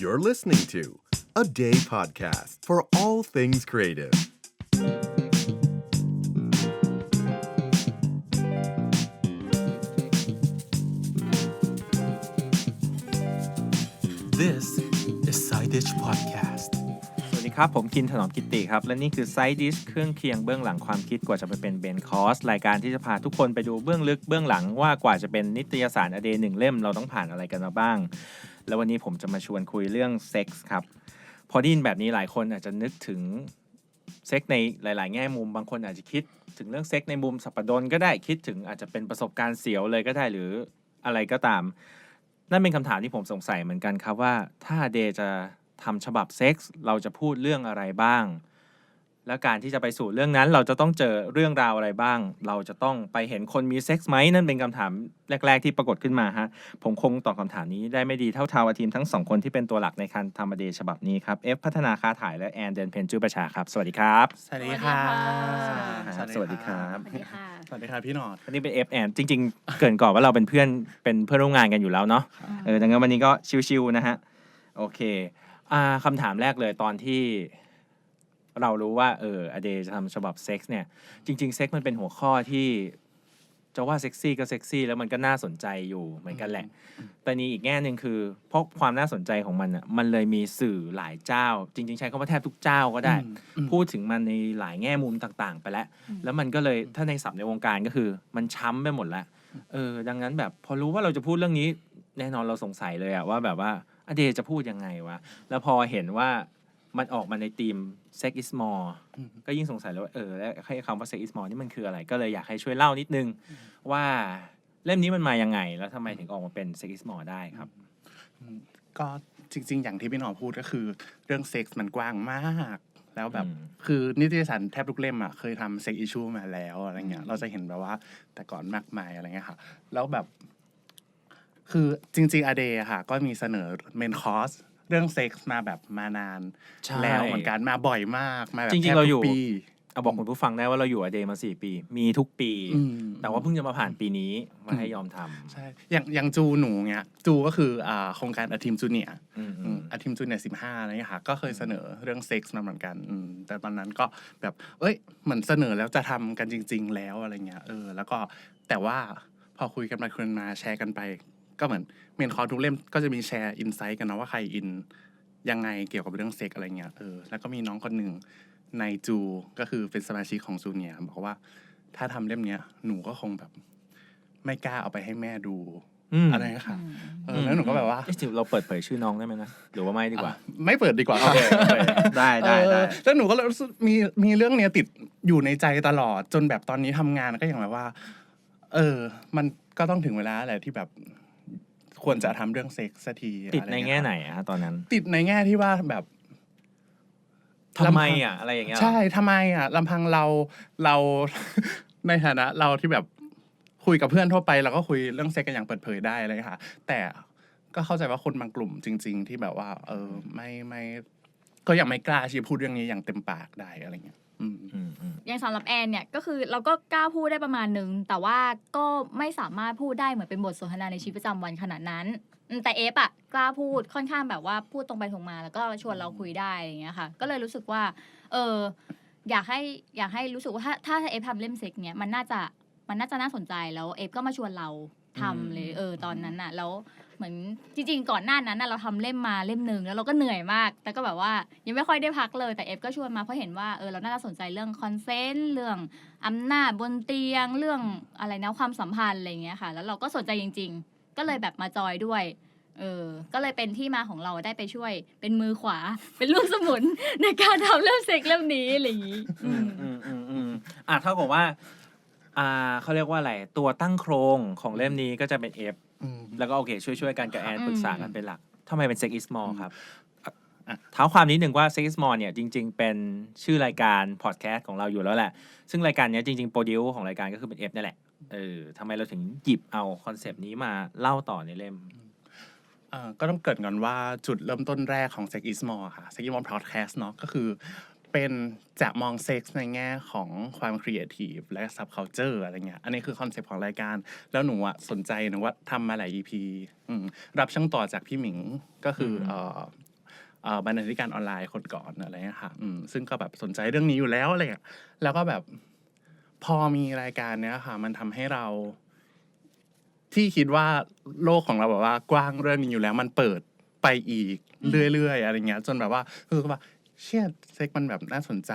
You're listening to a day podcast for all things creative. This is Side Dish Podcast สวัสดีครับ ผมกินถนอมกิตติครับ และนี่คือ Side Dish เครื่องเคียงเบื้องหลังความคิดกว่าจะไปเป็นเบนคอส รายการที่จะพาทุกคนไปดูเบื้องลึกเบื้องหลังว่ากว่าจะเป็นนิตยสารอเดย์หนึ่งเล่มเราต้องผ่านอะไรกันมาบ้าง แล้ววันนี้ผมจะมาชวนคุยเรื่องเซ็กส์ครับ พอได้ยินแบบนี้หลายคนอาจจะนึกถึงเซ็กในหลาย ๆ แง่มุม บางคนอาจจะคิดถึงเรื่องเซ็กในมุมสัปดนก็ได้คิดถึงอาจจะเป็นประสบการณ์เสียวเลยก็ได้หรืออะไรก็ตาม นั่นเป็นคำถามที่ผมสงสัยเหมือนกันครับว่าถ้าเดย์จะทำฉบับเซ็กส์เราจะพูดเรื่องอะไรบ้าง และการที่จะไปสู่เรื่องนั้น เราจะต้องเจอเรื่องราวอะไรบ้าง เราจะต้องไปเห็นคนมีเซ็กส์ไหมนั่นเป็นคำถามแรก ๆ ที่ปรากฏขึ้นมาฮะผมคงตอบคำถามนี้ได้ไม่ดีเท่าทาวทีมทั้งสองคนที่เป็นตัวหลักในการทำเดย์ฉบับนี้ครับเอฟพัฒนาค้าถ่ายและแอนเดนเพนจูประชาครับ สวัสดีครับ สวัสดีค่ะสวัสดีครับสวัสดีค่ะสวัสดีค่ะพี่หนอดอันนี้เป็น F แอนจริง ๆ เกรินก่อนว่าเราเป็นเพื่อนเป็นเพื่อนร่วมงานกันอยู่แล้วเนาะเออดังนั้นวันนี้ก็ชิวๆนะฮะโอเคอ่าคำถามแรกเลยตอนที่ เรารู้ว่าเอออเดย์จะทำฉบับเซ็กส์เนี่ย จริง ๆ เซ็กส์มันเป็นหัวข้อที่จะว่าเซ็กซี่ก็เซ็กซี่แล้วมันก็น่าสนใจอยู่เหมือนกันแหละ แต่นี่อีกแง่หนึ่งคือเพราะความน่าสนใจของมันอะมันเลยมีสื่อหลายเจ้า จริง ๆ ใช้คำว่าแทบทุกเจ้าก็ได้ พูดถึงมันในหลายแง่มุมต่างๆ ไปแล้ว แล้วมันก็เลยถ้าในศัพท์ในวงการก็คือ มันช้ำไปหมดแล้วเออดังนั้นแบบพอรู้ว่าเราจะพูดเรื่องนี้แน่นอนเราสงสัยเลยอะว่าแบบว่าอเดย์จะพูดยังไงวะแล้วพอเห็นว่า มันออกมาในทีม sex is more ก็ยิ่งสงสัยเลยว่าเออแล้วให้คำว่า sex is more นี่มันคืออะไร ก็เลยอยากให้ช่วยเล่านิดนึงว่าเล่มนี้มันมายังไง แล้วทำไมถึงออกมาเป็น sex is more ได้ครับ ก็จริง ๆ อย่างที่พี่หนอดพูดก็คือเรื่องเซ็กส์มันกว้างมากแล้วแบบอืมคือนิตยสารแทบทุกเล่มอะเคยทำเซ็กอิชูมาแล้วอะไรเงี้ยเราจะเห็นแบบว่าแต่ก่อนมากมายอะไรเงี้ยค่ะ แล้วแบบ คือจริง ๆอเดย์ค่ะ ก็มีเสนอเมนคอร์ส เรื่องเซ็กส์มาแบบมานาน ใช่ แล้วเหมือนกันมาบ่อยมากมาแบบจริงๆแทบเราทุกอยู่ ปีเอาบอกคุณผู้ฟังได้ว่าเราอยู่อเดย์มาสี่ปี มีทุกปี อืม แต่ว่าเพิ่งจะมาผ่านปีนี้มาให้ยอมทำใช่อย่างอย่างจูหนูเนี้ยจูก็คืออ่าโครงการอาทีมจูเนียอืมอืมอาทีมจูเนียสิบห้าอะไรเงี้ยค่ะก็เคยเสนอเรื่องเซ็กส์มาเหมือนกันอืมแต่ตอนนั้นก็แบบเอ้ยเหมือนเสนอแล้วจะทำกันจริง ๆ แล้วอะไรเงี้ยเออแล้วก็แต่ว่าพอคุยกันไปคุยกันมาแชร์กันไป ก็เหมือนเมนคอร์ทุกเล่มก็จะมีแชร์อินไซต์กันนะว่าใครอินยังไงเกี่ยวกับเรื่องเซ็กอะไรเงี้ยเออแล้วก็มีน้องคนหนึ่งในจูก็คือเป็นสมาชิกของจูเนียบอกว่า ถ้าทำเล่มเนี้ยหนูก็คงแบบ ไม่กล้าเอาไปให้แม่ดูอืมอะไรเงี้ยค่ะเออแล้วหนูก็แบบว่าเอ๊ะจริงเราเปิดเผยชื่อน้องได้ไหมนะหรือว่าไม่ดีกว่า ไม่เปิดดีกว่า ได้ได้เอได้อแล้วหนูก็รู้สึกมีมีเรื่องเนี้ยติดอยู่ในใจตลอดจนแบบตอนนี้ทำงานก็อย่างแบบว่า เออ มันก็ต้องถึงเวลาแหละที่แบบ ควรจะทำเรื่องเซ็กส์สักทีติดในแง่ไหนอะรเยอะฮะตอนนั้นติดในแง่ที่ว่าแบบ ทำไมอะอะไรอย่างเงี้ยเหรอ ใช่ทำไมอะลำพังเราเรา ในฐานะเราที่แบบคุยกับเพื่อนทั่วไปเราก็คุยเรื่องเซ็กกันอย่างเปิดเผยได้อะไรเลยค่ะ แต่ก็เข้าใจว่าคนบางกลุ่มจริง ๆ ที่แบบว่า เออไม่ไม่ก็ยังไม่กล้าที่จะพูดเรื่องนี้อย่างเต็มปากได้อะไรเงี้ย อืมอืมอืมอย่างสำหรับแอนเนี่ยก็คือเราก็กล้าพูดได้ประมาณนึง แต่ว่าก็ไม่สามารถพูดได้เหมือนเป็นบทสนทนาในชีวิตประจำวันขนาดนั้นอืมแต่เอฟอะกล้าพูดค่อนข้างแบบว่าพูดตรงไปตรงมา แล้วก็ชวนเราคุยได้อย่างเงี้ยค่ะ ก็เลยรู้สึกว่า เอออยากให้อยากให้รู้สึกว่าถ้าถ้าเอฟทำเล่มเซ็กเนี่ยมันน่าจะมันน่าจะน่าสนใจแล้วเอฟก็มาชวนเราทำเลยเออตอนนั้นน่ะแล้ว เหมือนจริงๆ ก่อนหน้านั้นน่ะเราทำเล่มมาเล่มหนึ่งแล้วเราก็เหนื่อยมาก แต่ก็แบบว่ายังไม่ค่อยได้พักเลยแต่เอฟก็ชวนมาเพราะเห็นว่าเออเราน่าจะสนใจเรื่องคอนเซนต์เรื่องอำนาจบนเตียงเรื่องอะไรนะความสัมพันธ์อะไรอย่างเงี้ยค่ะ แล้วเราก็สนใจจริง ๆ ก็เลยแบบมาจอยด้วยเออ ก็เลยเป็นที่มาของเราได้ไปช่วย เป็นมือขวา เป็นลูกสมุนในการทำเรื่องเซ็กเล่มนี้อะไรอย่างงี้ อืมอืมอืมอืมอะเท่ากับว่า อ่าเขาเรียกว่าอะไร ตัวตั้งโครงของเล่มนี้ก็จะเป็นเอฟ อืม แล้วก็โอเค ช่วยช่วยๆกันกับแอนอืมปรึกษากันเป็นหลักทำไมเป็นเซ็กอิสมอลอืมครับอะ เท้าความนิดหนึ่งว่า Sex is More เนี่ยจริง ๆ เป็นชื่อรายการพอดแคสต์ของเราอยู่แล้วแหละ ซึ่งรายการเนี้ยจริง ๆ โปรดิวของรายการก็คือเป็นเอฟนี่แหละเออทำไมเราถึงหยิบเอาคอนเซปต์นี้มาเล่าต่อในเล่ม เอ่อก็ต้องเกริดก่อนว่าจุดเริ่มต้นแรกของ Sex is More ค่ะ Sex is More Podcast เนาะก็คือ เป็นจะมองเซ็กส์ในแง่ของความครีเอทีฟและ subculture อะไรเงี้ย อันนี้คือคอนเซปต์ของรายการ แล้วหนูอะสนใจหนูว่าทำมาหลาย EP อืมรับช่างต่อจากพี่หมิงก็คืออมเอ่อเอ่อบรรณาธิการออนไลน์คนก่อนอะไรเงี้ยค่ะอืมซึ่งก็แบบสนใจเรื่องนี้อยู่แล้วอะไรเงี้ยแล้วก็แบบพอมีรายการเนี้ยค่ะ มันทำให้เรา ที่คิดว่าโลกของเราแบบว่า กว้างเรื่องนี้อยู่แล้ว มันเปิดไปอีกเรื่อยๆอะไรเงี้ย จนแบบว่าคือว่า เชี่ยเซ็กมันแบบน่าสนใจ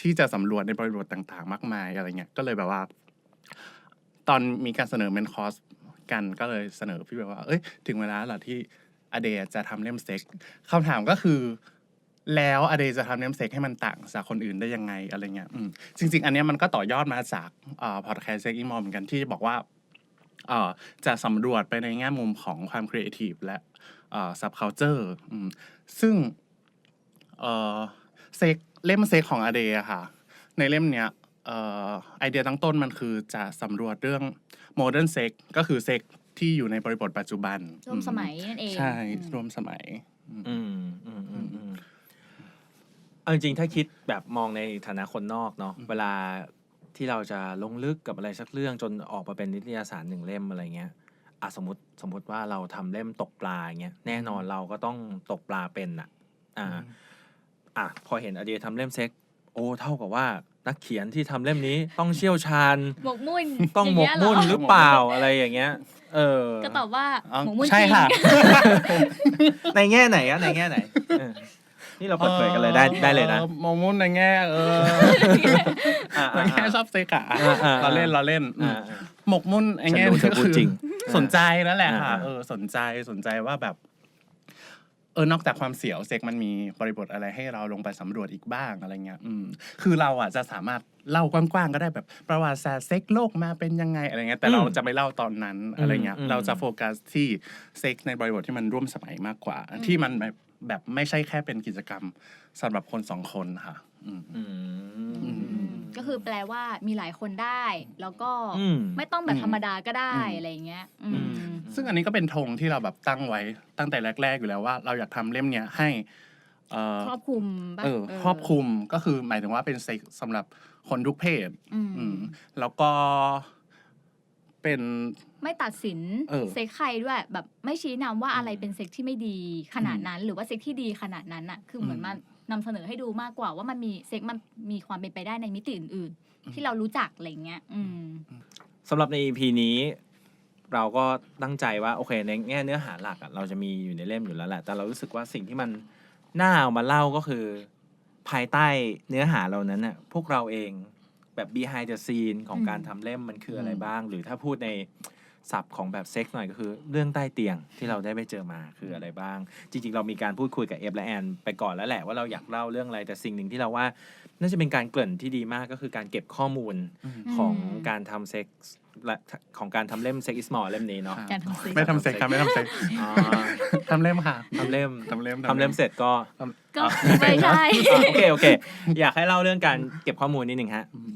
ที่จะสำรวจในบริบทต่าง ๆ มากมายอะไรเงี้ยก็เลยแบบว่า ตอนมีการเสนอเมนคอร์สกันก็เลยเสนอพี่แบบว่า เอ้ย ถึงเวลาแล้วที่อเดยจะทำเล่มเซ็กคำถามก็คือ แล้วอเดยจะทำเล่มเซ็กให้มันต่างจากคนอื่นได้ยังไงอะไรเงี้ยจริง ๆ อันนี้มันก็ต่อยอดมาจากพอดแคสต์เซ็กอีมอลเหมือนกันที่บอกว่าจะสำรวจไปในแง่มุมของความครีเอทีฟและซับเคาเจอร์ซึ่ง เอ่อเซ็กเล่มเซ็กของอเดย์อะค่ะ ในเล่มเนี้ยเอ่อไอเดียตั้งต้นมันคือจะสำรวจเรื่องโมเดิร์นเซ็กก็คือเซ็กที่อยู่ในบริบทปัจจุบันร่วมสมัยนั่นเองใช่อืมร่วมสมัย อืมอืมอืมอืมเอาจริงๆถ้าคิดแบบมองในฐานะคนนอกเนาะอืมเวลาที่เราจะลงลึกกับอะไรสักเรื่องจนออกมาเป็นนิตยสารหนึ่งเล่มอะไรเงี้ยอะสมมติสมมติว่าเราทำเล่มตกปลาอย่างเงี้ยแน่นอนเราก็ต้องตกปลาเป็นอะ อ่า อะพอเห็นอเดียทำเล่มเซ็ก โอ้เท่ากับว่านักเขียนที่ทำเล่มนี้ต้องเชี่ยวชาญ หมกมุ่นต้องหมกย่าเยมุ่นเรหรือเปล่าอะไรอย่างเงี้ย เออ ก็ตอบว่าอ๋อหมกมุ่นใช่จริงค่ะ ในแง่ไหนอะในแง่ไหนเออนี่เราเปิดเผยกันเลยได้ได้เลยนะ ออมองมุ่นในแง่เอออ่าในแง่ชอบเซ็กอะอ่าอ่า เราเล่นเราเล่นอืมอ่าอ่าหมกมุ่นไอ้แง่ฉันรู้เธอพูดจริงสนใจนั่นแหละค่ะอ่า เออสนใจสนใจว่าแบบ เออนอกจากความเสียวเซ็กมันมีบริบทอะไรให้เราลงไปสำรวจอีกบ้างอะไรเงี้ยอืมคือเราอะจะสามารถเล่ากว้างๆก็ได้แบบประวัติศาสตร์เซ็กโลกมาเป็นยังไงอะไรเงี้ยแต่เราจะไม่เล่าตอนนั้นอะไรเงี้ยอืมเราจะโฟกัสที่เซ็กในบริบทที่มันร่วมสมัยมากกว่า ที่มันแบบแบบไม่ใช่แค่เป็นกิจกรรมสำหรับคนสองคนค่ะอืมอืมอืม ก็คือแปลว่ามีหลายคนได้ แล้วก็อืมไม่ต้องแบบธรรมดาก็ได้อืมอะไรอย่างเงี้ยอือืมมซึ่งอันนี้ก็เป็นธงที่เราแบบตั้งไว้ตั้งแต่แรก ๆ อยู่แล้วว่า เราอยากทำเล่มเนี้ยให้เอ่อครอบคลุมปะเออครอบคลุมก็คือหมายถึงว่าเป็นเซ็กสำหรับคนทุกเพศอืมอืมแล้วก็ เป็นไม่ตัดสินเออ เซ็กใครด้วยแบบไม่ชี้นำว่าอะไรเป็นเซ็กที่ไม่ดีขนาดนั้น หรือว่าเซ็กที่ดีขนาดนั้นอะคือเหมือนอืมมานำเสนอให้ดูมากกว่าว่ามันมีเซ็กมันมีความเป็นไปได้ในมิติอื่น ๆ ที่เรารู้จักอะไรเงี้ยอืม สำหรับใน EP นี้ เราก็ตั้งใจว่าโอเคในแง่เนื้อหาหลักอะเราจะมีอยู่ในเล่มอยู่แล้วแหละ แต่เรารู้สึกว่าสิ่งที่มันน่าเอามาเล่าก็คือ ภายใต้เนื้อหาเรานั้นน่ะพวกเราเอง แบบ behind the scene ของอืมการทำเล่มมันคืออะไรอืมบ้าง หรือถ้าพูดในศัพท์ของแบบเซ็กซ์หน่อยก็คือ เรื่องใต้เตียงที่เราได้ไปเจอมาคืออะไรบ้าง จริง ๆ เรามีการพูดคุยกับเอฟและแอนไปก่อนแล้วแหละว่าเราอยากเล่าเรื่องอะไรแต่สิ่งหนึ่งที่เราว่า น่าจะเป็นการเกริ่นที่ดีมากก็คือการเก็บข้อมูลอืมของอืมการทำเซ็กซ์และของการทำเล่มเซ็กอิสมอลเล่มนี้เนาะ การทำเซ็กไม่ทำเซ็กครับไม่ทำเซ็กอ่าทำเล่มค่ะทำเล่มทำเล่มทำเล่มเสร็จก็ก็ไม่ใช่อะโอเคโอเค อยากให้เล่าเรื่องการเก็บข้อมูลนิดหนึ่งฮะอืมอืมเออ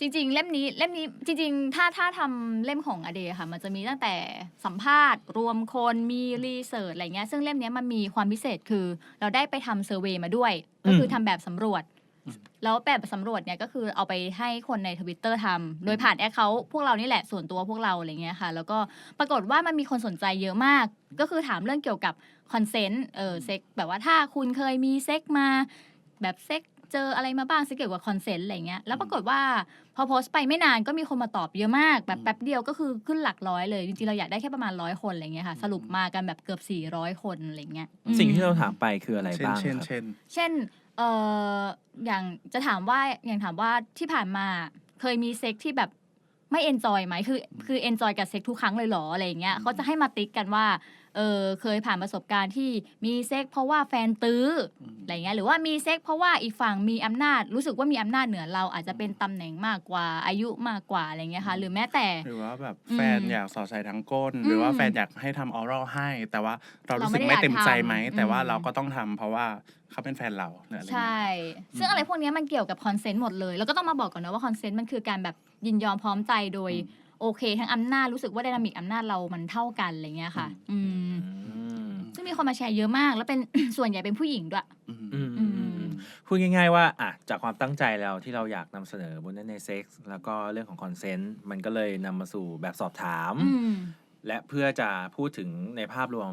จริง ๆ เล่มนี้เล่มนี้จริง ๆ ถ้าถ้าทำเล่มของอเดย์ค่ะ มันจะมีตั้งแต่สัมภาษณ์ รวมคนมีรีเสิร์ชอะไรเงี้ยซึ่งเล่มเนี้ยมันมีความพิเศษคือ เราได้ไปทำเซอร์เวยมาด้วย ก็คือทำแบบสำรวจ แล้วแบบสำรวจเนี่ยก็คือเอาไปให้คนในทวิตเตอร์ทำโดยผ่านแอคเคาท์พวกเรานี่แหละส่วนตัวพวกเราอะไรเงี้ยค่ะ แล้วก็ปรากฏว่ามันมีคนสนใจเยอะมาก ก็คือถามเรื่องเกี่ยวกับคอนเซนต์เออเซ็กแบบว่าถ้าคุณเคยมีเซ็กมาแบบเซ็ก เจออะไรมาบ้างเซ็กเกี่ยวกับคอนเซนต์อะไรเงี้ยแล้วปรากฏว่าพอโพสต์ไปไม่นานก็มีคนมาตอบเยอะมาก แบบแป๊บเดียวก็คือขึ้นหลักร้อยเลย จริงๆ เราอยากได้แค่ประมาณร้อยคนอะไรเงี้ยค่ะ สรุปมากันแบบเกือบ 400 คนอะไรเงี้ยอืมสิ่งที่เราถามไปคืออะไรเช่นบ้างเช่นครับเช่น เช่นเอ่ออย่างจะถามว่าอย่างถามว่าที่ผ่านมาเคยมีเซ็กที่แบบ ไม่เอนจอยไหมคือคือเอนจอยกับเซ็กทุกครั้งเลยเหรออะไรอย่างเงี้ยอืมเขาจะให้มาติ๊กกันว่าเออเคยผ่านประสบการณ์ที่มีเซ็กเพราะว่าแฟนตื้ออืมอะไรเงี้ยหรือว่ามีเซ็กเพราะว่าอีกฝั่งมีอำนาจรู้สึกว่ามีอำนาจเหนือเราอาจจะเป็นตำแหน่งมากกว่าอายุมากกว่าอะไรเงี้ยค่ะ หรือแม้แต่หรือว่าแบบอืมแฟนอยากสอดใส่ทั้งก้นอืมหรือว่าแฟนอยากให้ทำออรัลให้ แต่ว่าเรารู้สึกเราไม่ได้ไม่เต็มใจไหมอยากทำแต่ว่าอืมเราก็ต้องทำเพราะว่า เขาเป็นแฟนเราหรืออะไรใช่เงี้ยซึ่งอะไรพวกเนี้ยมันเกี่ยวกับคอนเซนต์หมดเลย แล้วก็ต้องมาบอกก่อนนะว่าคอนเซนต์มันคือการแบบยินยอมพร้อมใจโดย อืม โอเค ทั้งอำนาจรู้สึกว่าไดนามิกอำนาจเรามันเท่ากันอะไรเงี้ยค่ะ อืมอืมซึ่งมีคนมาแชร์เยอะมาก แล้วเป็น ส่วนใหญ่เป็นผู้หญิงด้วย อืมอืมอืมอืมพูดง่าย ๆ ว่าอะจากความตั้งใจเราที่เราอยากนำเสนอบนนั้นในเซ็กซ์แล้วก็เรื่องของคอนเซนต์มันก็เลยนำมาสู่แบบสอบถาม อืม และเพื่อจะพูดถึงในภาพรวม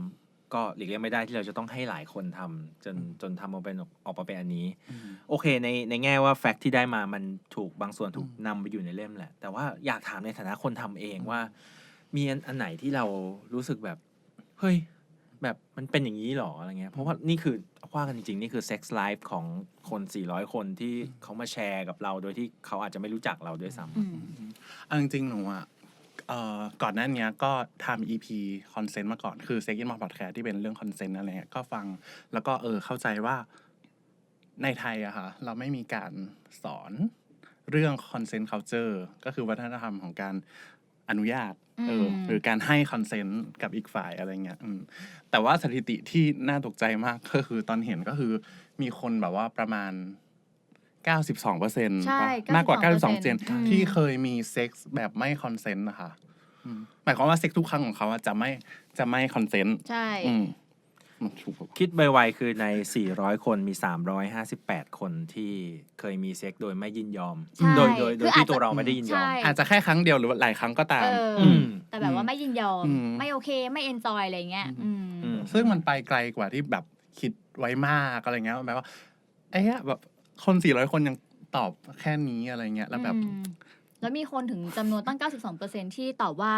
ก็หลีกเลี่ยงไม่ได้ที่เราจะต้องให้หลายคนทำจนจนทำมาเป็นออกมาเป็นอันนี้ อืม โอเคในในแง่ว่าแฟกต์ที่ได้มามันถูกบางส่วนถูกนำไปอยู่ในเล่มแหละ แต่ว่าอยากถามในฐานะคนทำเองว่า มีอันอันไหนที่เรารู้สึกแบบ เฮ้ย แบบมันเป็นอย่างนี้หรออะไรเงี้ยเพราะว่านี่คือว่ากันจริงๆ นี่คือเซ็กซ์ไลฟ์ของคน 400 คนที่เขามาแชร์กับเราโดยที่เขาอาจจะไม่รู้จักเราด้วยซ้ำ อืม เอาจริงๆหนูอะ เอ่อก่อนหน้าเนี้ยก็ทำ EP คอนเซนต์มาก่อน คือ s e cond Podcast ที่เป็นเรื่องคอนเซนต์อะไรเงี้ยก็ฟังแล้วก็เออเข้าใจว่าในไทยอะค่ะ เราไม่มีการสอนเรื่อง consent culture ก็คือวัฒนธรรมของการอนุญาตเอออืมหรือการให้คอนเซนต์กับอีกฝ่ายอะไรเงี้ยอืมแต่ว่าสถิติที่น่าตกใจมากก็คือตอนเห็นก็คือมีคนแบบว่าประมาณ 92เปอร์เซ็นต์ใช่มากกว่า92 92%เซนที่เคยมีเซ็กส์แบบไม่คอนเซนต์นะคะอืมหมายความว่าเซ็กส์ทุกครั้งของเขาอะจะไม่จะไม่คอนเซนต์ใช่อืมมันถูกคิดไวๆคือใน 400 คนมี 358 คนที่เคยมีเซ็กโดยไม่ยินยอมใช่โดยโดยโดคืยออาจที่ตัวจะเราไม่ได้ยินยอมใช่อาจจะแค่ครั้งเดียวหรือว่าหลายครั้งก็ตามเอออมแต่แบบว่าไม่ยินยอมอืมไม่โอเคไม่เอนจอยอะไรเงี้ยอืมอืมซึ่งมันไปไกลกว่าที่แบบคิดไว้มากอะไรเงี้ยแบบว่าไอ้เนี้ยแบบ คน400คนยังตอบแค่นี้อะไรเงี้ยแล้วแบบอืมแล้วมีคนถึงจำนวนตั้ง 92%ที่ตอบว่า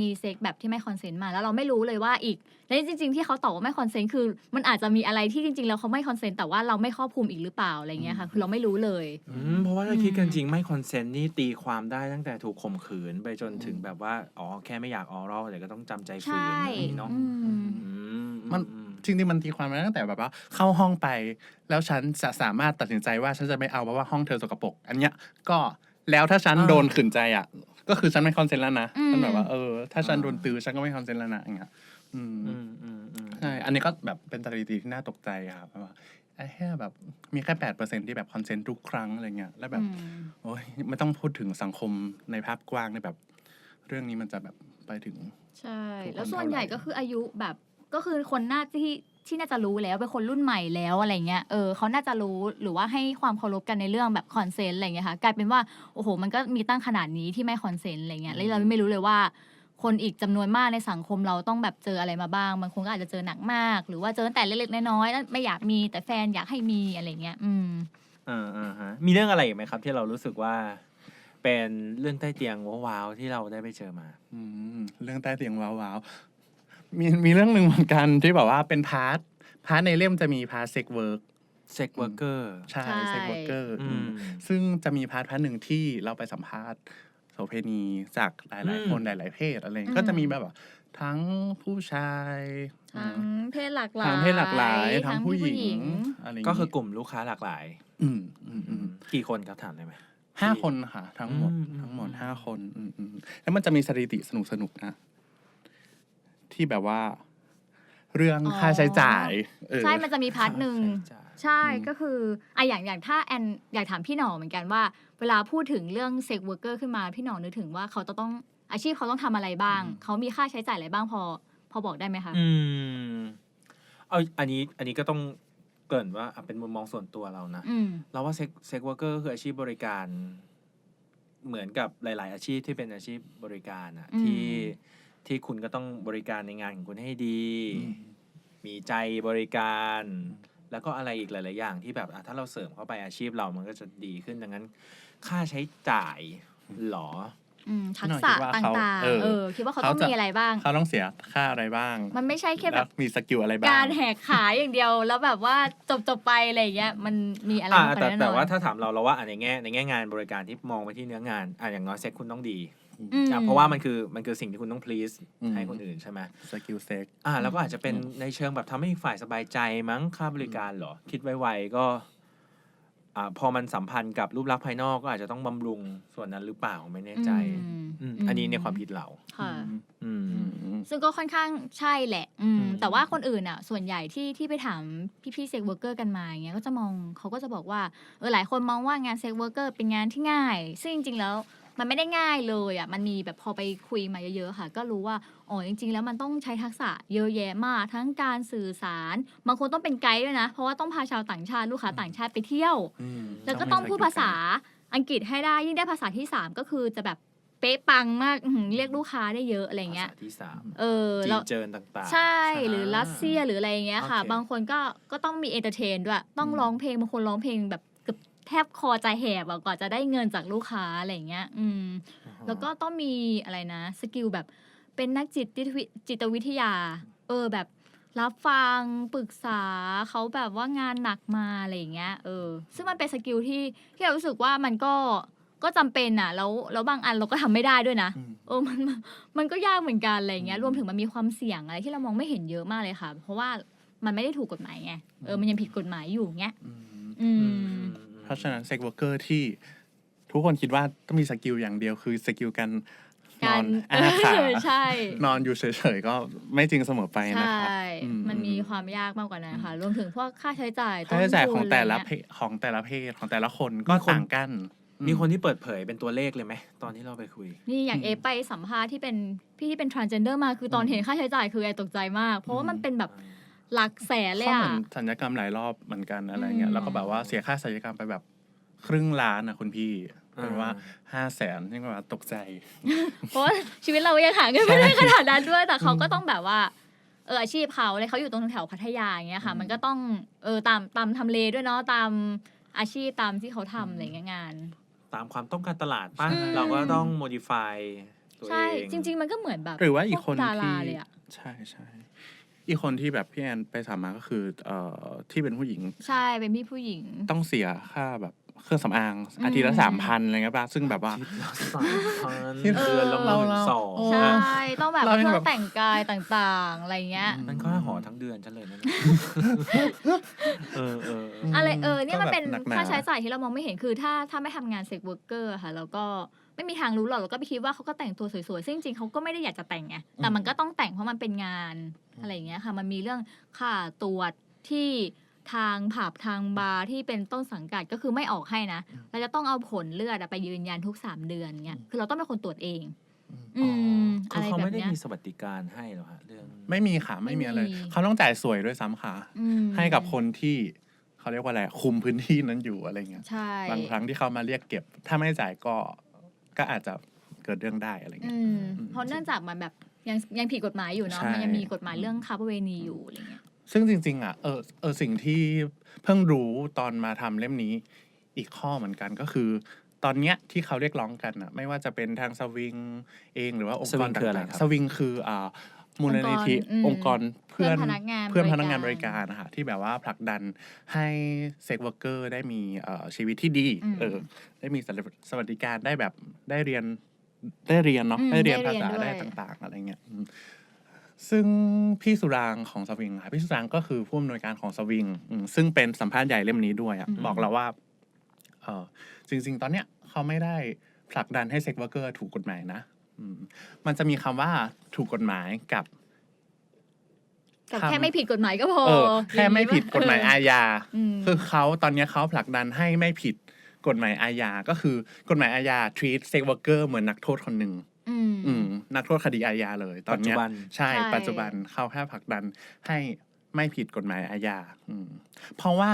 มีเซ็กแบบที่ไม่คอนเซนต์มา แล้วเราไม่รู้เลยว่าอีก และจริง ๆ ที่เขาตอบว่าไม่คอนเซนต์คือ มันอาจจะมีอะไรที่จริงๆแล้วเขาไม่คอนเซนต์แต่ว่าเราไม่ครอบคลุมอีกหรือเปล่าอะไรเงี้ยค่ะคือเราไม่รู้เลย อืมเพราะว่าถ้าคิดกันจริงไม่คอนเซนต์นี่ตีความได้ตั้งแต่ถูกข่มขืนไปจนถึงแบบว่า อ๋อ แค่ไม่อยากออรัลแต่ก็ต้องจำใจฝืนใช่อะไรอย่างนี้เนาะอืม อืมมันอืม จริงๆมันตีความมาตั้งแต่แบบว่าเข้าห้องไป แล้วฉันจะสามารถตัดสินใจว่าฉันจะไม่เอาเพราะว่าห้องเธอสกปรกอันเนี้ยก็แล้วถ้าฉันอ่าโดนขืนใจอะ ก็คือฉันไม่คอนเซนต์แล้วนะอืมฉันแบบว่าเออถ้าฉันอ่าโดนตือฉันก็ไม่คอนเซนต์แล้วนะอย่างเงี้ยอืมอืมอืมอืมใช่อันนี้ก็แบบเป็นสถิติที่น่าตกใจอะครับว่าไอ้แค่แบบมีแค่แปดเปอร์เซ็นที่แบบคอนเซนต์ทุกครั้งอะไรเงี้ยแล้วแบบ อืม โอ้ยไม่ต้องพูดถึงสังคมในภาพกว้างในแบบ เรื่องนี้มันจะแบบไปถึง ใช่ ทุกคนแล้วส่วนใหญ่เท่าไหร่ ก็คืออายุแบบ ก็คือคนน่าที่ที่น่าจะรู้แล้วเป็นคนรุ่นใหม่แล้วอะไรเงี้ย เออเขาน่าจะรู้หรือว่าให้ความเคารพกันในเรื่องแบบคอนเซนต์อะไรเงี้ยค่ะกลายเป็นว่าโอ้โห มันก็มีตั้งขนาดนี้ที่ไม่คอนเซนต์อะไรเงี้ยแล้วเราไม่รู้เลยว่า คนอีกจำนวนมากในสังคมเราต้องแบบเจออะไรมาบ้างบางคนก็อาจจะเจอหนักมาก หรือว่าเจอตั้งแต่เล็กๆน้อยๆแล้วไม่อยากมีแต่แฟนอยากให้มีอะไรเงี้ย อืมอ่าอ่าฮะมีเรื่องอะไรอีกไหมครับ ที่เรารู้สึกว่า เป็นเรื่องใต้เตียงว้าวๆที่เราได้ไปเจอมา อืมเรื่องใต้เตียงว้าวๆ มีมีเรื่องหนึ่งเหมือนกันที่แบบว่าเป็นพาร์ทพาร์ทในเล่มจะมีพาร์ทเซ็กเวิร์กเซ็กเวอร์เกอร์ใช่ใช่ เซ็กเวิร์กเกอร์อืมซึ่งจะมีพาร์ทพาร์ทหนึ่งที่เราไปสัมภาษณ์โสเพณีจากหลาย อืม ๆ คนหลาย ๆ เพศอะไรอย่างเงี้ยอืม ก็จะมีแบบว่าทั้งผู้ชายทั้งเพศหลากหลายทั้งเพศหลากหลายทั้งผู้หญิงอะไรอย่างก็งี้คือกลุ่มลูกค้าหลากหลาย อืมอืมอืม กี่คนครับถามได้ไหม ห้าคนค่ะ ทั้งหมดอืมทั้งหมดอืม ห้าคนอืมอืมแล้วมันจะมีสถิติสนุกสนุกๆนะ ที่แบบว่า เรื่องอ๋อ ค่าใช้จ่ายเออ ใช่มันจะมีพาร์ทหนึ่งใช้จ่าย ใช่อืมก็คืออะอย่างอย่างถ้าแอนอยากถามพี่หน่อเหมือนกันว่า เวลาพูดถึงเรื่องเซ็กเวอร์เกอร์ขึ้นมาพี่หน่อนึกถึงว่าเขาจะต้องอาชีพเขาต้องทำอะไรบ้างเขามีค่าใช้จ่ายอะไรบ้างพอ พอบอกได้ไหมคะ อืมเอาอันนี้อันนี้ก็ต้องเกรินว่าอะเป็นมุมมองส่วนตัวเรานะ อืม เราว่าเซ็กเซ็กวอร์เกอร์คืออาชีพบริการ เหมือนกับหลาย ๆ อาชีพที่เป็นอาชีพบริการอะอืม ที่ ที่คุณก็ต้องบริการในงานของคุณให้ดีอืมมีใจบริการ แล้วก็อะไรอีกหลาย ๆ อย่างที่แบบอะถ้าเราเสริมเข้าไปอาชีพเรามันก็จะดีขึ้นดังนั้น ค่าใช้จ่ายหรออืมทักพี่หน่อยษะคิดว่าตเขา่างเออๆเออ คิดว่าเขาเขาต้องจะมีอะไรบ้าง เขาต้องเสียค่าอะไรบ้าง มันไม่ใช่แค่แบแล้วบมีสกิลอะไรบ้าง การแหกขายอย่างเดียว แล้วแบบว่าจบจบๆไปอะไรอย่างเงี้ย มันมีอะไรอ่ามากกว่าแต่นั้นแน่นแต่อนว่าถ้าถามเราเราว่าอะในแง่ในแง่งานบริการที่มองไปที่เนื้องานอะอย่างน้อยเซ็กคุณต้องดี อืม อะเพราะว่ามันคือมันคือสิ่งที่คุณต้อง please อืม ให้คนอื่นใช่ไหมสกิลเซ็ก อ่าแล้วก็อาจจะเป็นอืม ในเชิงแบบทำให้อีกฝ่ายสบายใจมั้งค่าบริการเหรอ คิดไวๆก็อ่าพอมันสัมพันธ์กับรูปลักษณ์ภายนอกก็อาจจะต้องบำรุงส่วนนั้นหรือเปล่าไม่แน่ใจอืมอืมอันนี้ในความผิดเรา ค่ะ อืมอืมซึ่งก็ค่อนข้างใช่แหละ อืม อืม แต่ว่าคนอื่นอะ ส่วนใหญ่ที่ที่ไปถามพี่ๆเซ็กเวอร์เกอร์กันมาอย่างเงี้ย ก็จะมองเขาก็จะบอกว่า เออ หลายคนมองว่างานเซ็กเวอร์เกอร์เป็นงานที่ง่าย ซึ่งจริงๆแล้ว มันไม่ได้ง่ายเลยอะมันมีแบบพอไปคุยมาเยอะๆค่ะ ก็รู้ว่าอ๋อจริง ๆ แล้วมันต้องใช้ทักษะเยอะแยะมากทั้งการสื่อสารบางคนต้องเป็นไกด์ด้วยนะ เพราะว่าต้องพาชาวต่างชาติลูกค้าต่างชาติไปเที่ยว อืมแล้วก็ต้องพูดภาษาอังกฤษให้ได้ยิ่งได้ภาษาที่สามก็คือจะแบบเป๊ะปังมากอื้อหือเรียกลูกค้าได้เยอะอะไรเงี้ย ภาษาที่สามเออจีแล้ว นเจินต่างๆใช่ใช่หรือรัสเซียหรืออะไรอย่างเงี้ยค่ะ โอเคบางคนก็ก็ต้องมีเอนเตอร์เทนด้วย ต้องอืม ร้องเพลงบางคนร้องเพลงแบบเกือบ แทบคอใจแหบอะกว่าจะได้เงินจากลูกค้าอะไรอย่างเงี้ย อืม แล้วก็ต้องมีอะไรนะ สกิลแบบเป็นนักจิตวิจิตวิทยา เออแบบรับฟังปรึกษาเขาแบบว่างานหนักมาอะไรอย่างเงี้ย เออ ซึ่งมันเป็นสกิลที่ที่เรารู้สึกว่ามันก็ก็จำเป็นอะแล้วแล้วบางอันเราก็ทำไม่ได้ด้วยนะอืมเออมันมันมันก็ยากเหมือนกันอะไรอย่างเงี้ยรวมถึงมันมีความเสี่ยงอะไรที่เรามองไม่เห็นเยอะมากเลยค่ะ เพราะว่ามันไม่ได้ถูกกฎหมายไงเออมันยังผิดกฎหมายอยู่เงี้ยอืมอือืมม เพราะฉะนั้นเซ็กเวอร์เกอร์ที่ทุกคนคิดว่าต้องมีสกิลอย่างเดียวคือสกิลการนกาอรนอาขาเออใช่ นอนอยู่เฉยๆก็ไม่จริงเสมอไปใชนะครับ่อืมันมีความยากมากกว่านั้นค่ะ รวมถึงพวกค่าใช้จ่ายค่าใช้จ่ายนของทุนแต่ละอไรเพเงี้ยศของแต่ละเพศของแต่ละคนก็มีคนต่างกันมีคนที่เปิดเผยเป็นตัวเลขเลยไหม ตอนที่เราไปคุย นี่อย่างอืมเอฟไปสัมภาษณ์ที่เป็นพี่ที่เป็น transgender มาคือตอนเห็นค่าใช้จ่ายคือไอตกใจมาก เพราะว่ามันเป็นแบบ หลักแสนเลยเขาเหอะมือนสัญญกรรมหลายรอบเหมือนกันอะไรเงี้อืยม แล้วก็แบบว่าเสียค่าสัญญกรรมไปแบบครึ่งล้านนะคุณพี่อ่า เป็นว่าห้าแสนนี่ก็แบบตกใจ เพราะว่าชีวิตเรายังหาเงินไม่ได้ขนาดนั้นด้วย แต่เขาก็ต้องแบบว่าเอออาชีพเขาเลยเขาอยู่ตรงแถวพัทยาอย่างเงี้ยค่ะ อืม มันก็ต้องเออตามตามทำเลด้วยเนาะตามอาชีพตามที่เขาทำอะไรเงี้ยงาน ตามความต้องการตลาดป่ะ อืม เราก็ต้อง modify ตัวใช่เองจริง ๆ มันก็เหมือนแบบหรือว่าอีกคนพวดาราที่เลยอะใช่ใช่ อีกคนที่แบบพี่แอนไปสามมาก็คือเอ่อที่เป็นผู้หญิงใช่เป็นพี่ผู้หญิง ต้องเสียค่าแบบเครื่องสำอางอืมอาทิตย์ละสามพันอะไรเงี้ยป่ะซึ่งแบบว่าคิดละสามพันที่เดือนละหเรามื่นเราสองโอ้ใช่ ต้องแบบเราเคยังรื่อแบบงแต่งกายต่างๆ อะไรเงี้ย มันก็หอทั้งเดือนฉันเลยนะเออเออเอออะไรเออเนี่ยมันเป็นก็แบบหนักหนาค่าใช้จ่ายที่เรามองไม่เห็นคือถ้าถ้าไม่ทำงานเซ็กเวิร์กเกอร์ค่ะ แล้วก็ ไม่มีทางรู้หรอกเราก็ไปคิดว่าเขาก็แต่งตัวสวยๆซึ่งจริงๆเขาก็ไม่ได้อยากจะแต่งไงแต่มันก็ต้องแต่งเพราะมันเป็นงานอะไรอย่างเงี้ยค่ะ มันมีเรื่องค่าตรวจที่ทางผับทางบาร์ที่เป็นต้นสังกัดก็คือไม่ออกให้นะเราจะต้องเอาผลเลือดอะไปยืนยันทุกสามเดือนเงี้ยคือเราต้องเป็นคนตรวจเองอืมคือะอไรเขาแบไม่บได้เนี้ยมีสวัสดิการให้หรอฮะเรื่องไม่มีค่ะไม่มีอะไรไม่มีเขาต้องจ่ายสวยด้วยซ้ำค่ะอืมให้กับคนที่เขาเรียกว่าอะไรคุมพื้นที่นั้นอยู่อะไรเงี้ยใช่บางครั้งที่เขามาเรียกเก็บ ถ้าไม่จ่ายก็ ก็อาจจะเกิดเรื่องได้อะไรอืเงี้ยมอืมเพราะเนื่องจากมันแบบยังยังผิดกฎหมายอยู่เนาะใช่มันยังมีกฎหมายเรื่องค้าประเวณีอยู่อะไรเงี้ยซึ่งจริง ๆ อะเออเออสิ่งที่เพิ่งรู้ตอนมาทำเล่มนี้ อีกข้อเหมือนกันก็คือ ตอนเนี้ยที่เขาเรียกร้องกันอะ ไม่ว่าจะเป็นทางสวิงเองหรือว่าองค์สกวิรงคืออะไรต่างครับๆสวิงคืออ่า มูลนิธิองค์กรอืมองค์กรเพื่อนเพื่อนพนักงานเพื่อนพนักงานบบริริกาการรนะคะที่แบบว่าผลักดันให้เซ็กเวอร์เกอร์ได้มีเอ่อชีวิตที่ดีอืมเออได้มีสวัสดิการได้แบบได้เรียนได้เรียนเนาะอืมได้เรียนได้ภาเรียนษาด้วยได้ต่างๆ อะไรเงี้ยอืมซึ่งพี่สุรางของสวิงค่ะพี่สุรางก็คือผู้อำนวยการของสวิงอืมซึ่งเป็นสัมภาษณ์ใหญ่เล่มนี้ด้วยอะอืมบอกเราว่าเออจริง ๆ ตอนเนี้ยเขาไม่ได้ผลักดันให้เซ็กเวอร์เกอร์ถูกกฎหมายนะอื มมันจะมีคำว่าถูกกฎหมายกับ กับทำแค่ไม่ผิดกฎหมายก็พอเออ แค่ไม่ผิดกฎหมายอาญา อืม คือเขาตอนเนี้ยเขาผลักดันให้ไม่ผิดกฎหมายอาญา ก็คือกฎหมายอาญา treat sex worker เหมือนนักโทษคนหนึ่งอืม อืม นักโทษคดีอาญาเลย ตอนเนี้ยปัจจุบัน ใช่ ใช่ ปัจจุบันเขาแค่ผลักดันให้ไม่ผิดกฎหมายอาญาอืมเพราะว่า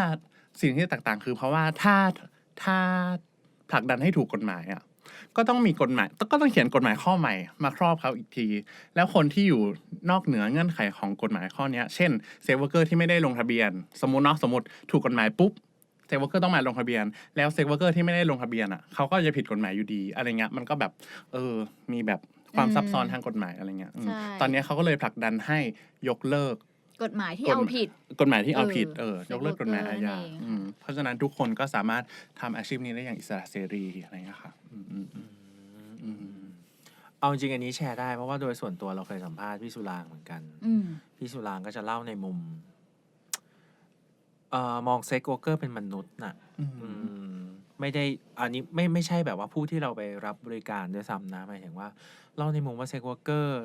สิ่งที่ต่างๆคือ เพราะว่าถ้าถ้าผลักดันให้ถูกกฎหมายอะ ก็ต้องมีกฎหมายก็ต้องเขียนกฎหมายข้อใหม่มาครอบเขาอีกที แล้วคนที่อยู่นอกเหนือเงื่อนไขของกฎหมายข้อเนี้ยเช่นเซฟเวอร์เกอร์ที่ไม่ได้ลงทะเบียน สมมติเนาะสมมติถูกกฎหมายปุ๊บเซฟเวอร์เกอร์ต้องมาลงทะเบียน แล้วเซฟเวอร์เกอร์ที่ไม่ได้ลงทะเบียนอะเขาก็จะผิดกฎหมายอยู่ดีอะไรเงี้ยมันก็แบบเออมีแบบความอืมซับซ้อนทางกฎหมายอะไรเงี้ยอืมใช่ตอนเนี้ยเขาก็เลยผลักดันให้ยกเลิก กฎหมายที่กฎหมายเอาผิด กฎหมายที่เอาเออผิดเออยกเลิกกฎหมายอาญานั่นเองอืมเพราะฉะนั้นทุกคนก็สามารถทำอาชีพนี้ได้อย่างอิสระเสรีอะไรเงี้ยค่ะอืมอืมอืมอืมเอาจริงอันนี้แชร์ได้เพราะว่าโดยส่วนตัวเราเคยสัมภาษณ์พี่สุรางค์เหมือนกันอืมพี่สุรางค์ก็จะเล่าในมุมเอ่อมองเซ็กโวเกอร์เป็นมนุษย์น่ะอือืมมไม่ได้อันนี้ไม่ไม่ใช่แบบว่าผู้ที่เราไปรับบริการด้วยซ้ำนะหมายถึงว่าเล่าในมุมว่าเซ็กวอร์เกอร์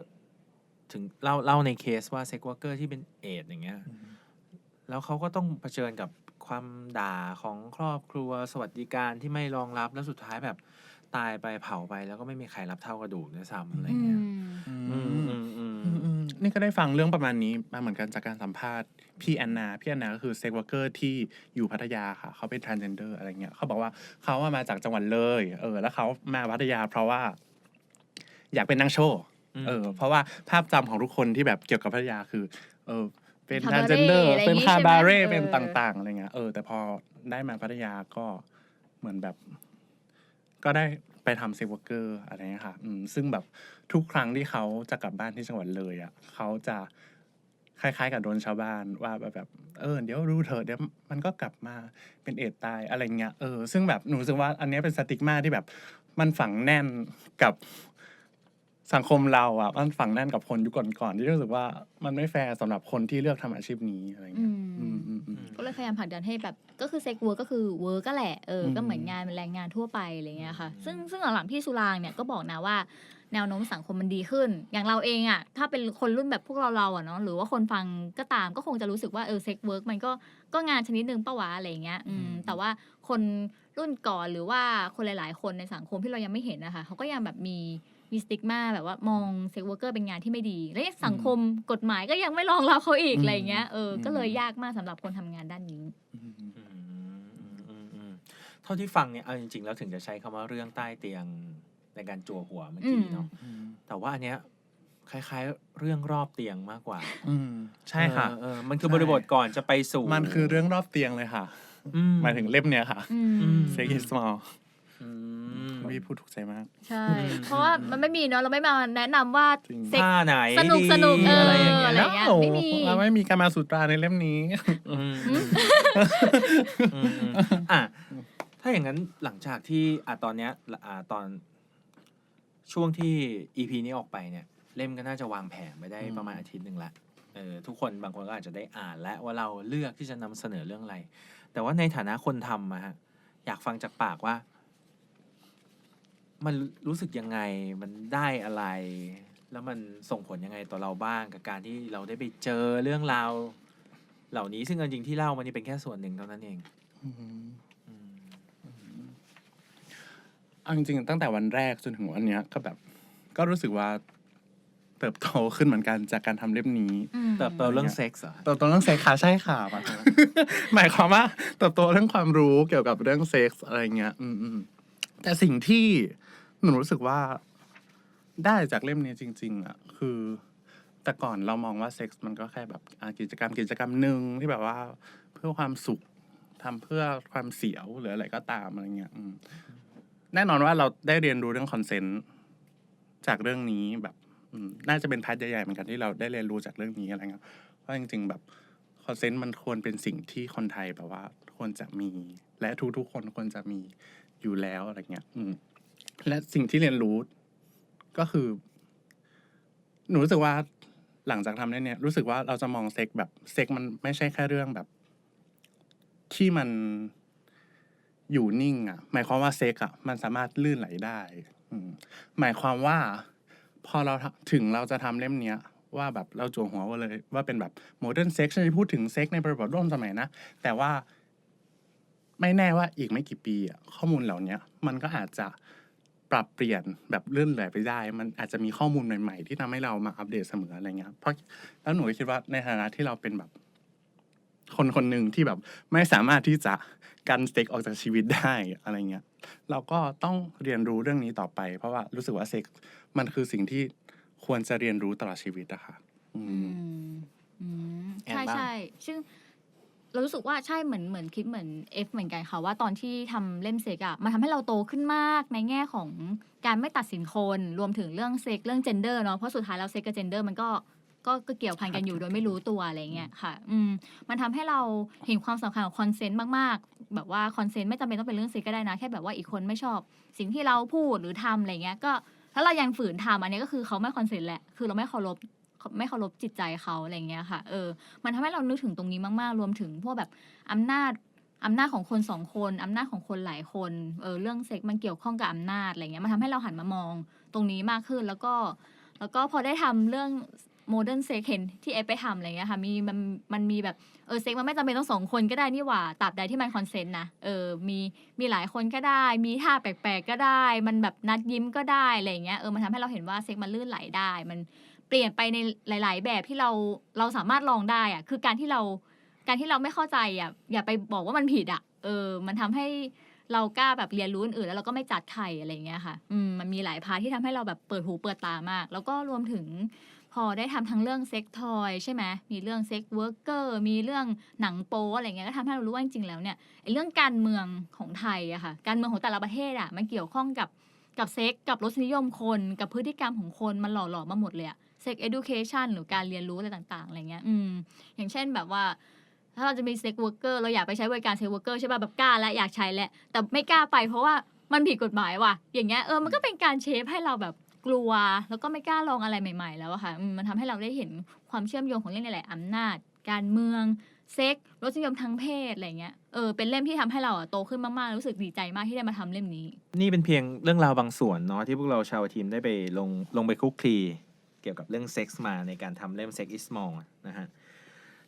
ถึงเล่าเล่าในเคสว่าเซ็กวอร์เกอร์ที่เป็นเอดส์อย่างเงี้ย แล้วเขาก็ต้องเผชิญกับความด่าของครอบครัวสวัสดิการที่ไม่รองรับแล้วสุดท้ายแบบตายไปเผาไปแล้วก็ไม่มีใครรับเท่ากระดูกด้วยซ้ำอะไรอืเงี้ยมอืมอืมอืมอืมอืมนี่ก็ได้ฟังเรื่องประมาณนี้มาเหมือนกันจากการสัมภาษณ์พี่แอนนา พี่แอนนาก็คือเซ็กวอร์เกอร์ที่อยู่พัทยาค่ะ เขาเป็น transgender อะไรเงี้ย เขาบอกว่าเขาอะมาจากจังหวัดเลย เออ แล้วเขามาพัทยาเพราะว่า อยากเป็นนางโชว์อืม เออเพราะว่าภาพจำของทุกคนที่แบบเกี่ยวกับพัทยาคือ เออเป็นคาทาบาเร่เจนเดอร์อะไรอย่างงี้เป็นคาบาเร่ใช่ไหมเป็นเออ ต่าง ๆอะไรเงี้ยเออแต่พอได้มาพัทยาก็เหมือนแบบ ก็ได้ไปทำเซ็กวอร์เกอร์อะไรเงี้ยค่ะอืมซึ่งแบบทุกครั้งที่เขาจะกลับบ้านที่จังหวัดเลยอะเขาจะคล้ายๆ กับโดนชาวบ้านว่าแบบแบบเออเดี๋ยวรู้เถอะเดี๋ยวมันก็กลับมาเป็นเอดส์ตายอะไรเงี้ยเออซึ่งแบบหนูรู้สึกว่าอันเนี้ยเป็นสติ๊กมาที่แบบ มันฝังแน่นกับ สังคมเราอะมันฝังแน่นกับคนยุคก่อนๆที่รู้สึกว่ามันไม่แฟร์สำหรับคนที่เลือกทำอาชีพนี้อะไรอืเงี้ยมอืมอืมอืมก็เลยพยายามผลักดันให้แบบก็คือเซ็กเวิร์กก็คือเวิร์กก็แหละเอออมก็เหมือนงานเป็นแรงงานทั่วไปอะไรเงี้ยค่ะ ซึ่งซึ่งหลังๆพี่สุรางเนี่ยก็บอกนะว่าแนวโน้มสังคมมันดีขึ้น อย่างเราเองอะ ถ้าเป็นคนรุ่นแบบพวกเราเราอะเนาะ หรือว่าคนฟังก็ตาม ก็คงจะรู้สึกว่าเออเซ็กเวิร์กมันก็ ก็งานชนิดหนึ่งปะวะอะไรเงี้ย อืม แต่ว่าคนรุ่นก่อนหรือว่าคนหลาย ๆ คนในสังคมที่เรายังไม่เห็นนะคะ เขาก็ยังแบบมี มีสติ๊กมาแบบว่ามองเซ็กเวิร์กเกอร์เป็นงานที่ไม่ดี และสังคมกฎหมายก็ยังไม่รองรับเขาอีกอืมอะไรเงี้ยเออก็เลยอืมยากมากสำหรับคนทำงานด้านนี้อืมอืมอืมอืมอืมเท่าที่ฟังเนี่ยเอาจริง ๆ แล้วถึงจะใช้คำว่าเรื่องใต้เตียงในการจั่วหัวเมื่อกี้เนาะอืมแต่ว่าอันเนี้ยคล้าย ๆ เรื่องรอบเตียงมากกว่า อืมใช่ค่ะเออเออมันคือใช่บริบทก่อนจะไปสู่ มันคือเรื่องรอบเตียงเลยค่ะอืหมายถึงเล่มเนี้ยค่ะอือืมม Sex is small อืมพี่พูดถูกใจมาก ใช่อืมเพราะว่ามันไม่มีเนาะเราไม่มาแนะนำว่าจริง เซ็ก ท่าไหนสนุกดีสนุกเออออะไรอย่างเงี้ยอะไรเงี้ยไม่มี เราไม่มีการมาสุตราในเล่มนี้อืมอืมอืมอืมอะถ้าอย่างนั้นหลังจากที่อะตอนเนี้ยอะตอนช่วงที่ EP นี้ออกไปเนี่ย เล่มก็น่าจะวางแผงไปได้อืม ประมาณอาทิตย์หนึ่งละเออทุกคนบางคนก็อาจจะได้อ่านแล้วว่าเราเลือกที่จะนำเสนอเรื่องอะไร แต่ว่าในฐานะคนทำอะฮะอยากฟังจากปากว่า มันรู้สึกยังไง มันได้อะไร แล้วมันส่งผลยังไงต่อเราบ้างกับการที่เราได้ไปเจอเรื่องราว เหล่านี้ซึ่งเอาจริงที่เล่ามันนี่เป็นแค่ส่วนหนึ่งเท่านั้นเองอืมอืมเอาจริงๆตั้งแต่วันแรกจนถึงวันเนี้ยก็แบบ ก็รู้สึกว่าเติบโตขึ้นเหมือนกันจากการทำเล่มนี้ อืมเติบโตเรื่องเซ็กส์เหรอ เติบโตเรื่องเซ็กส์ค่ะใช่ค่ะหมายความหมายความว่าเติบโตเรื่องความรู้เกี่ยวกับเรื่องเซ็กส์อะไรเงี้ย อืมอืมแต่สิ่งที่ หนูรู้สึกว่าได้จากเล่มนี้จริง ๆ อะ คือ แต่ก่อนเรามองว่าเซ็กส์มันก็แค่แบบอะกิจกรรมกิจกรรมหนึ่งที่แบบว่า เพื่อความสุขทำเพื่อความเสียวหรืออะไรก็ตามอะไรเงี้ยอืมแน่นอนว่าเราได้เรียนรู้เรื่องคอนเซนต์จากเรื่องนี้แบบอืมน่าจะเป็นพาร์ทใหญ่ๆเหมือนกันที่เราได้เรียนรู้จากเรื่องนี้อะไรเงี้ยว่าะจริง ๆ แบบคอนเซนต์มันควรเป็นสิ่งที่คนไทยแบบว่า ควรจะมี และทุกๆคนควรจะมีอยู่แล้วอะไรเงี้ย อืม และสิ่งที่เรียนรู้ก็คือ หนูรู้สึกว่าหลังจากทำได้เนี่ย รู้สึกว่าเราจะมองเซ็กแบบเซ็กมันไม่ใช่แค่เรื่องแบบ ที่มันอยู่นิ่งอะ่ะ หมายความว่าเซ็กอะ่ะมันสามารถลื่นไหลได้หมายความว่า พอเราถึงเราจะทำเล่มเนี้ย ว่าแบบเราจั่วหัวว่าเลย ว่าเป็นแบบโมเดิร์นเซ็กซ์ที่พูดถึงเซ็กในบริบทร่วมสมัยนะแต่ว่าไม่แน่ว่าอีกไม่กี่ปีอะข้อมูลเหล่านี้มันก็อาจจะ ปรับเปลี่ยนแบบเลื่อนไหลไปได้ มันอาจจะมีข้อมูลใหม่ๆ ที่ทำให้เรามาอัปเดตเสมออะไรเงี้ยเพราะแล้วหนูก็คิดว่าในฐานะที่เราเป็นแบบ คนคนหนึ่งที่แบบไม่สามารถที่จะกันสเต็กออกจากชีวิตได้อะไรเงี้ยเราก็ต้องเรียนรู้เรื่องนี้ต่อไป เพราะว่ารู้สึกว่าเซ็กส์มันคือสิ่งที่ควรจะเรียนรู้ตลอดชีวิตอะค่ะอือืมมอืมแอนใช่บ้างใช่ซึ่ง เรารู้สึกว่าใช่เหมือนเหมือนคิดเหมือนเอฟเหมือนกันค่ะว่าตอนที่ทำเล่มเซ็กอะมันทำให้เราโตขึ้นมากในแง่ของการไม่ตัดสินคนรวมถึงเรื่องเซ็กเรื่องเจนเดอร์เนาะเพราะสุดท้ายแล้วเซ็กกับเจนเดอร์มันก็ก็ก็เกี่ยวพันกันอยู่โดยไม่รู้ตัวอะไรเงี้ยค่ะ อืม มันทำให้เราเห็นความสำคัญของคอนเซนต์มากๆ แบบว่าคอนเซนต์ไม่จำเป็นต้องเป็นเรื่องเซ็กก็ได้นะ แค่แบบว่าอีกคนไม่ชอบ สิ่งที่เราพูดหรือทำอะไรเงี้ย ก็ถ้าเรายังฝืนทำอันนี้ก็คือเขาไม่คอนเซนต์แหละ คือเราไม่เคารพ ไม่เคารพจิตใจเขาอะไรเงี้ยค่ะ เออ มันทำให้เรานึกถึงตรงนี้มากๆ รวมถึงพวกแบบอำนาจอำนาจของคนสองคนอำนาจของคนหลายคนเออเรื่องเซ็กมันเกี่ยวข้องกับอำนาจอะไรเงี้ยมันทำให้เราหันมามองตรงนี้มากขึ้นแล้วก็ แล้วก็พอได้ทำเรื่องโมเดิร์นเซ็กเห็นที่เอฟไปทำอะไรเงี้ยค่ะมีมันมันมีแบบเออเซ็กมันไม่จำเป็นต้องสองคนก็ได้นี่หว่าตราบใดที่มันคอนเซนต์นะเออมีมีหลายคนก็ได้ มีท่าแปลกๆก็ได้ มันแบบนัดยิ้มก็ได้อะไรอย่างเงี้ยเออมันทำให้เราเห็นว่าเซ็กมันลื่นไหลได้ มัน เปลี่ยนไปในหลาย ๆ แบบที่เราเราสามารถลองได้อะคือการที่เราการที่เราไม่เข้าใจอะอย่าไปบอกว่ามันผิดอะเออ มันทำให้เรากล้าแบบเรียนรู้อื่นแล้วเราก็ไม่จัดใครอะไรอย่างเงี้ยค่ะ อืมมันมีหลายพาร์ทที่ทำให้เราแบบเปิดหูเปิดตามาก แล้วก็รวมถึงพอได้ทำทั้งเรื่องเซ็กทอยใช่ไหมมีเรื่องเซ็กเวิร์กเกอร์มีเรื่องหนังโป๊อะไรเงี้ยก็ทำให้เรารู้ว่าจริงๆแล้วเนี่ยเรื่องการเมืองของไทยอะค่ะ การเมืองของแต่ละประเทศอะมันเกี่ยวข้องกับกับเซ็กกับรสนิยมคน กับพฤติกรรมของคนมันหล่อหลอมาหมดเลยอะ เซ็กเอดูเคชันหรือการเรียนรู้อะไรต่างๆอะไรเงี้ยอืมอย่างเช่นแบบว่า ถ้าเราจะมีเซ็กเวิร์กเกอร์เราอยากไปใช้บริการเซ็กเวิร์กเกอร์ใช่ป่ะแบบกล้าและอยากใช้แหละ แต่ไม่กล้าไปเพราะว่ามันผิดกฎหมายว่ะ อย่างเงี้ยเออมันก็เป็นการเชฟให้เราแบบกลัว แล้วก็ไม่กล้าลองอะไรใหม่ ๆ แล้วอะค่ะมมันทำให้เราได้เห็นความเชื่อมโยงของเรื่องหลายๆอำนาจ การเมืองเซ็กรสนิยมทางเพศอะไรเงี้ยเออเป็นเล่มที่ทำให้เราอะโตขึ้นมากๆรู้สึกดีใจมากที่ได้มาทำเล่มนี้ นี่เป็นเพียงเรื่องราวบางส่วนเนาะที่พวกเราชาวทีมได้ไปลงลงไปคุกคลี กี่ยวกับเรื่องเซ็กส์มาในการทำเล่ม Sex is Small นะฮะ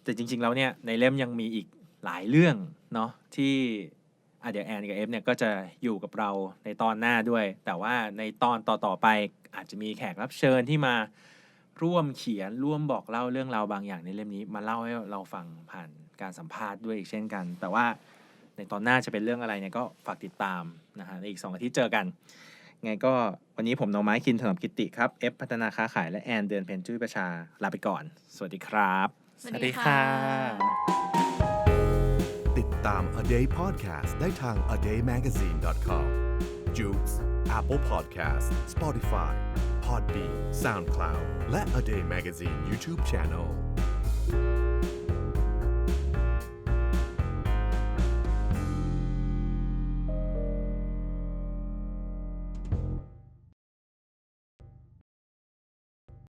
แต่จริงๆแล้วเนี่ยในเล่มยังมีอีกหลายเรื่องเนาะที่อะเดี๋ยวแอนกับเอฟเนี่ยก็จะอยู่กับเราในตอนหน้าด้วย แต่ว่าในตอนต่อๆไปอาจจะมีแขกรับเชิญที่มาร่วมเขียนร่วมบอกเล่าเรื่องราวบางอย่างในเล่มนี้มาเล่าให้เราฟังผ่านการสัมภาษณ์ด้วยอีกเช่นกัน แต่ว่าในตอนหน้าจะเป็นเรื่องอะไรเนี่ยก็ฝากติดตามนะฮะในอีกสองอาทิตย์เจอกัน ไงก็วันนี้ผมน้องไม้คินถนอมกิติครับเอฟพัฒนาค้าขายและแอนเดือนเพนจุ้ยประชาลาไปก่อน สวัสดีครับ สวัสดีค่ะ ติดตาม A Day Podcast ได้ทาง a daymagazine.com j u k e s Apple Podcast Spotify Podbean SoundCloud และ A Day Magazine YouTube Channel